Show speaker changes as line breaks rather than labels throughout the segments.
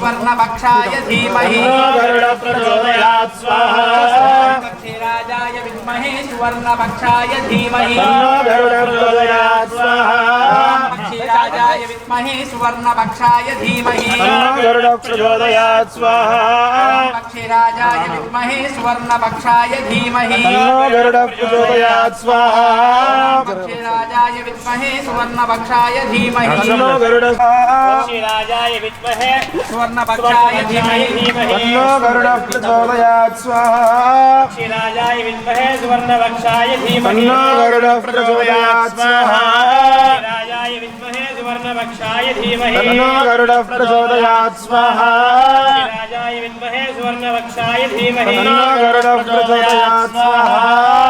सुवर्णपक्षाय धीमहि।
गरुडप्रचोदयात् स्वाहा
विद्महे सुवर्णपक्षाय धीमहि।
स्वाहा
विद्महे सुवर्णपक्षाय धीमहि।
गरुडप्रचोदयात् स्वाहा
पक्षिराजाय विद्महे सुवर्णपक्षाय धीमहि।
गरुडप्रचोदयात् स्वाहा
गरुडाय विद्महे सुवर्णवक्षाय धीमहि
तन्नो गरुडः
पक्षिराजाय विद्महे सुवर्णवक्षाय धीमहि
तन्नो गरुडः प्रचोदयात् स्वाहा
पक्षिराजाय विद्महे सुवर्णवक्षाय धीमहि
तन्नो गरुडः प्रचोदयात् स्वाहा
राजाय विद्महे सुवर्णवक्षाय धीमहि
तन्नो गरुडः प्रचोदयात् स्वाहा
राजाय विद्महे सुवर्णवक्षाय धीमहि
तन्नो
गरुडः
प्रचोदयात्
स्वाहा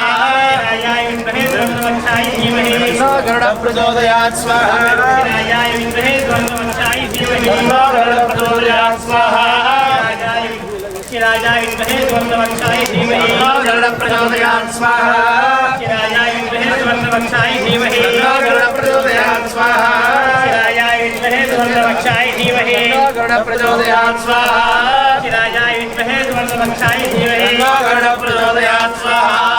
प्रचोदयात् स्वाहा।
राजा इंद्रहे द्वन्द्ववंशाय धीमहि।
गरुडप्रचोदयात् स्वाहा।
राजा इंद्रहे द्वन्द्ववंशाय धीमहि।
गरुडप्रचोदयात् स्वाहा।
राजा इंद्रहे द्वन्द्ववंशाय धीमहि।
गरुडप्रचोदयात् स्वाहा। राजा स्वाहा।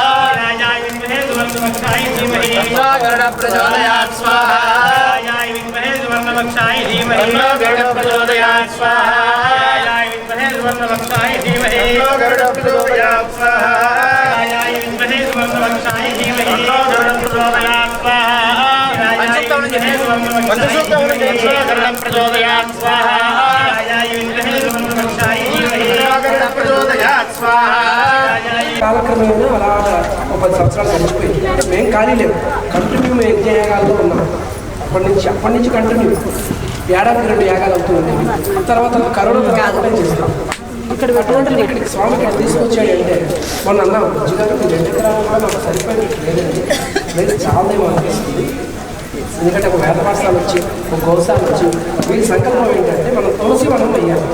सुवर्णवक्षाय धीमहि
गरुडप्रचोदयात् स्वाहा
शिराजाय विद्महे सुवर्णवक्षाय धीमहि
गरुडप्रचोदयात् स्वाहा
शिराजाय विद्महे सुवर्णवक्षाय धीमहि
गरुडप्रचोदयात् स्वाहा
शिराजाय विद्महे सुवर्णवक्षाय धीमहि
गरुडप्रचोदयात् स्वाहा
गरुडप्रचोदयात् स्वाहा शिराजाय विद्महे सुवर्णवक्षाय धीमहि
गरुडप्रचोदयात् स्वाहा
కాలక్రమేణా అలా ఒక పది సంవత్సరాలు గడిచిపోయింది అంటే మేము ఖాళీ లేవు కంటిన్యూ మేము యజ్ఞయాగాల్లో ఉన్నాం అప్పటి నుంచి అప్పటి నుంచి కంటిన్యూ ఏడాది రెండు యాగాలు అవుతూ ఉండేవి తర్వాత కరోనా తర్వాత చేస్తాం? ఇక్కడ పెట్టుకుంటే ఇక్కడికి స్వామి ఇక్కడ తీసుకొచ్చాడు అంటే మొన్న అన్నాం మీ రెండు ఎకరాలు కూడా సరిపోయి లేదండి లేదు చాలదేమో అనిపిస్తుంది. ఎందుకంటే ఒక వేద పాఠశాల వచ్చి ఒక గోశాల వచ్చి వీరి సంకల్పం ఏంటంటే మనం తులసి వనం వేయాలి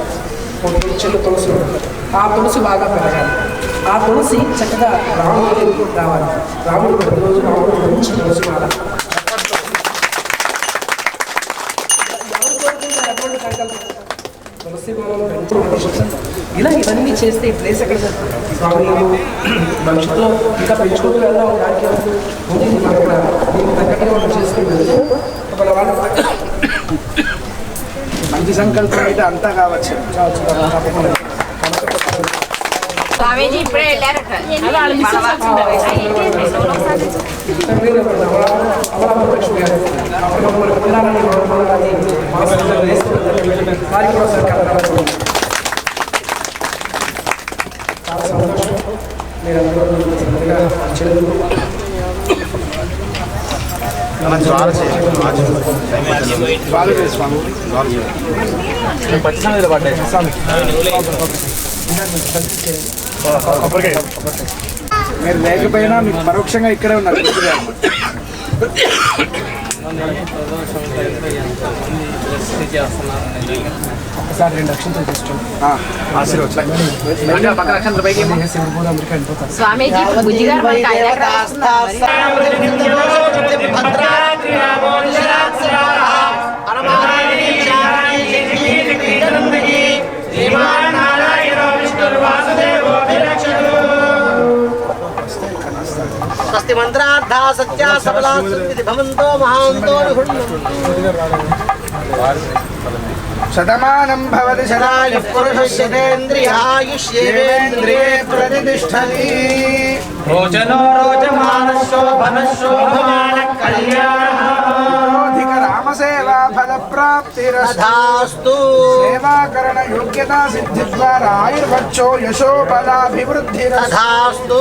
ఒక చిన్న తులసి. ఆ తులసి బాగా పెరగాలి. ఆ తులసి చక్కగా రాముడి రావాలి. రాముడు ప్రతిరోజు రాముడు మంచి తులసి మాల. ఇలా ఇవన్నీ చేస్తే ఈ ప్లేస్ ఎక్కడ స్వామి భవిష్యత్తులో ఇంకా పెంచుకుంటూ వెళ్దాం దానికి ఏముంది? ముందు మనం ఇక్కడ దీనికి తగ్గట్టుగా మనం చేసుకుంటూ వెళ్తే మన వాళ్ళు
మంచి సంకల్పం అయితే అంతా కావచ్చు.
కావచ్చు
స్వామీజీ ఇప్పుడే వెళ్ళారట.
మీరు అమలాపురలక్ష్మి గారు అప్పటికప్పుడు మనకు పిల్లలని మనల్ని మాస్టర్లు చెల్లు
మీరు లేకపోయినా మీకు పరోక్షంగా ఇక్కడే ఉన్నారు
ఒకసారి రెండు లక్షలతో వెళ్ళిపోతారు
స్వామీజీ
भक्ति मंत्रार्था सत्या सबला भवंतो महांतो शतमानं
भवति शराय पुरुषस्य
देन्द्रियायुष्येन्द्रिये
प्रतिष्ठति।
रोचनो रोचमानशोभनशोभमानः
कल्याणः रामसेवा फलप्राप्तिरस्थास्तु सेवाकरण योग्यता सिद्धिद्वारा आयुर्भक्षो यशोबलाभिवृद्धिरस्थास्तु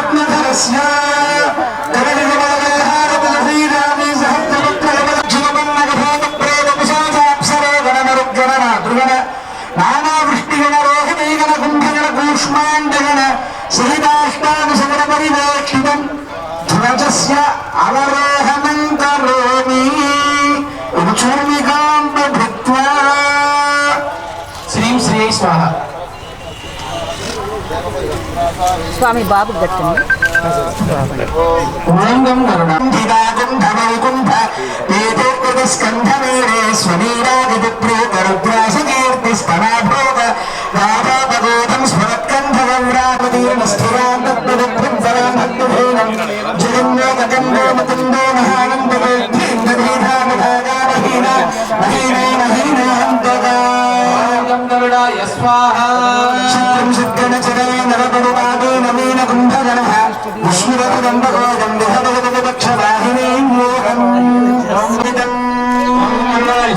আপনাদের
స్వామి బాబు
కట్టండి స్వరాభోగ రాధాపగోదం స్మరత్కంధవం రామదీర్ణ
స్థిరాం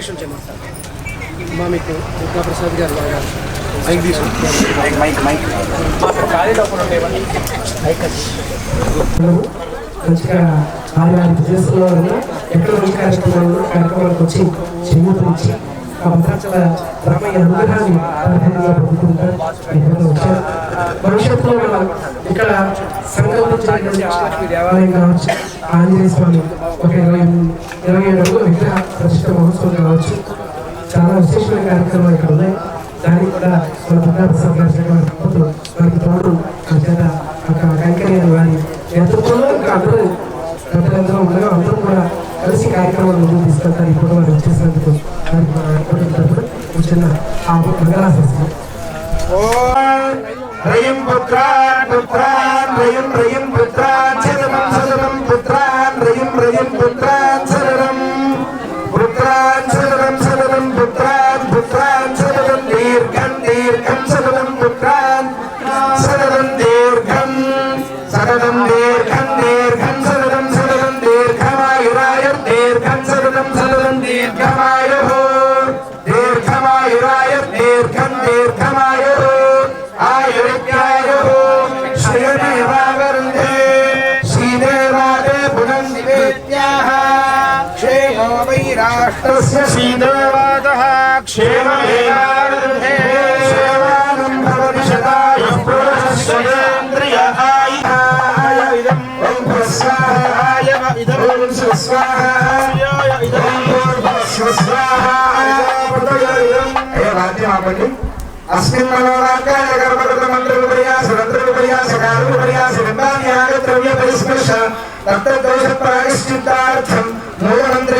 ఇన్స్పిరేషన్ చేయమంటారు మా మీకు దుర్గా ప్రసాద్ గారు బాగా మంచిగా వారి వారి బిజినెస్లో ఎక్కడ ఉన్న కార్యక్రమాలకు వచ్చి చేయూతనిచ్చి భద్రాచల రామయ్య అనుగ్రహాన్ని పరిపూర్ణంగా వచ్చారు భవిష్యత్తులో మనం ఇక్కడ సంకల్పించినటువంటి దేవాలయం కావచ్చు ఆంజనేయ స్వామి ఒక ఇరవై ఇరవై ఏడు విగ్రహ ప్రతిష్ట మహోత్సవం కావచ్చు చాలా విశేషమైన కార్యక్రమాలు ఇక్కడ ఉన్నాయి దానికి కూడా మన ప్రధాన ప్రసాద్ గారి వారికి తోడు ఆ చేత ఒక కైంకర్యాలు వారి నేతృత్వంలో ఇంకా అందరూ పెద్దలందరూ ఉండగా అందరూ కూడా కలిసి కార్యక్రమాలు ముందుకు తీసుకెళ్తారు ఇప్పుడు
पुत्रान् सततं सततं पुत्रान् पुत्रान् सततं दीर्घं दीर्घं सततं पुत्रान् सततं दीर्घं सततं दीर्घं दीर्घं सततं सततं दीर्घमायुराय दीर्घं सततं सततं दीर्घमायुः दीर्घमायुराय दीर्घं दीर्घमायुः आयुर्व्यायुः श्रियते तस्य सीदेवादः क्षेममेवारुधे अस्मिन् मनोराकाय गर्भगतमन्त्रविपर्यासरन्त्रविपर्यास कारुपर्यास गन्धान्यागद्रव्यपरिस्पर्श तत्र दोषप्रायश्चित्तार्थं मूलमन्त्रे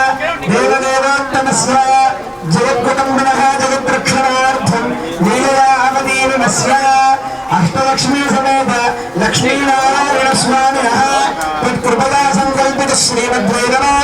लक्ष्मी समेत लक्ष्मीनारायण स्वामी तत्कृपदा संकल्पित स्वाहा।